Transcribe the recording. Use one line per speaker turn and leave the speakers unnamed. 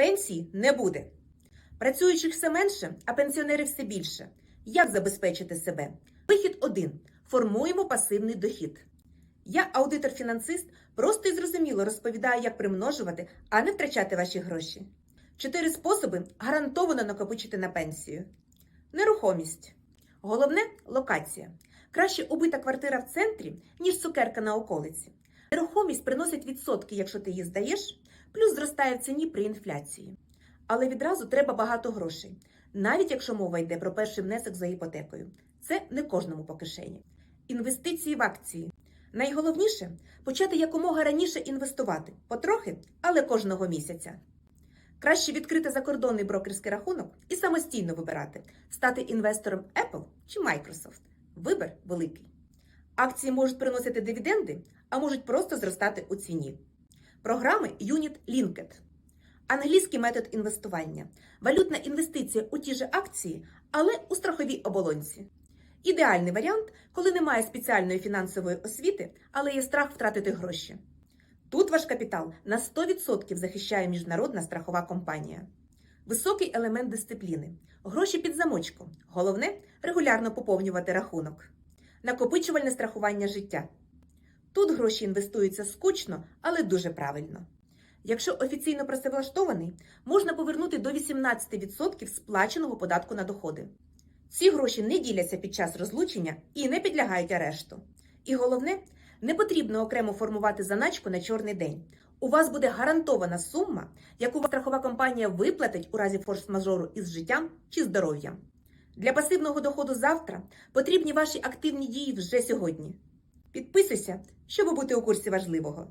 Пенсії не буде. Працюючих все менше, а пенсіонерів все більше. Як забезпечити себе? Вихід один: формуємо пасивний дохід. Я, аудитор-фінансист, просто і зрозуміло розповідаю, як примножувати, а не втрачати ваші гроші. Чотири способи гарантовано накопичити на пенсію. Нерухомість. Головне локація. Краще убита квартира в центрі, ніж цукерка на околиці. Нерухомість приносить відсотки, якщо ти її здаєш, плюс зростає в ціні при інфляції. Але відразу треба багато грошей, навіть якщо мова йде про перший внесок за іпотекою. Це не кожному по кишені. Інвестиції в акції. Найголовніше почати якомога раніше інвестувати, потрохи, але кожного місяця. Краще відкрити закордонний брокерський рахунок і самостійно вибирати, стати інвестором Apple чи Microsoft. Вибір великий. Акції можуть приносити дивіденди, а можуть просто зростати у ціні. Програми Unit Linked. Англійський метод інвестування. Валютна інвестиція у ті ж акції, але у страховій оболонці. Ідеальний варіант, коли немає спеціальної фінансової освіти, але є страх втратити гроші. Тут ваш капітал на 100% захищає міжнародна страхова компанія. Високий елемент дисципліни. Гроші під замочком. Головне регулярно поповнювати рахунок. Накопичувальне страхування життя. Тут гроші інвестуються скучно, але дуже правильно. Якщо офіційно працевлаштований, можна повернути до 18% сплаченого податку на доходи. Ці гроші не діляться під час розлучення і не підлягають арешту. І головне, не потрібно окремо формувати заначку на чорний день. У вас буде гарантована сума, яку страхова компанія виплатить у разі форс-мажору із життям чи здоров'ям. Для пасивного доходу завтра потрібні ваші активні дії вже сьогодні. Підписуйся, щоб бути у курсі важливого.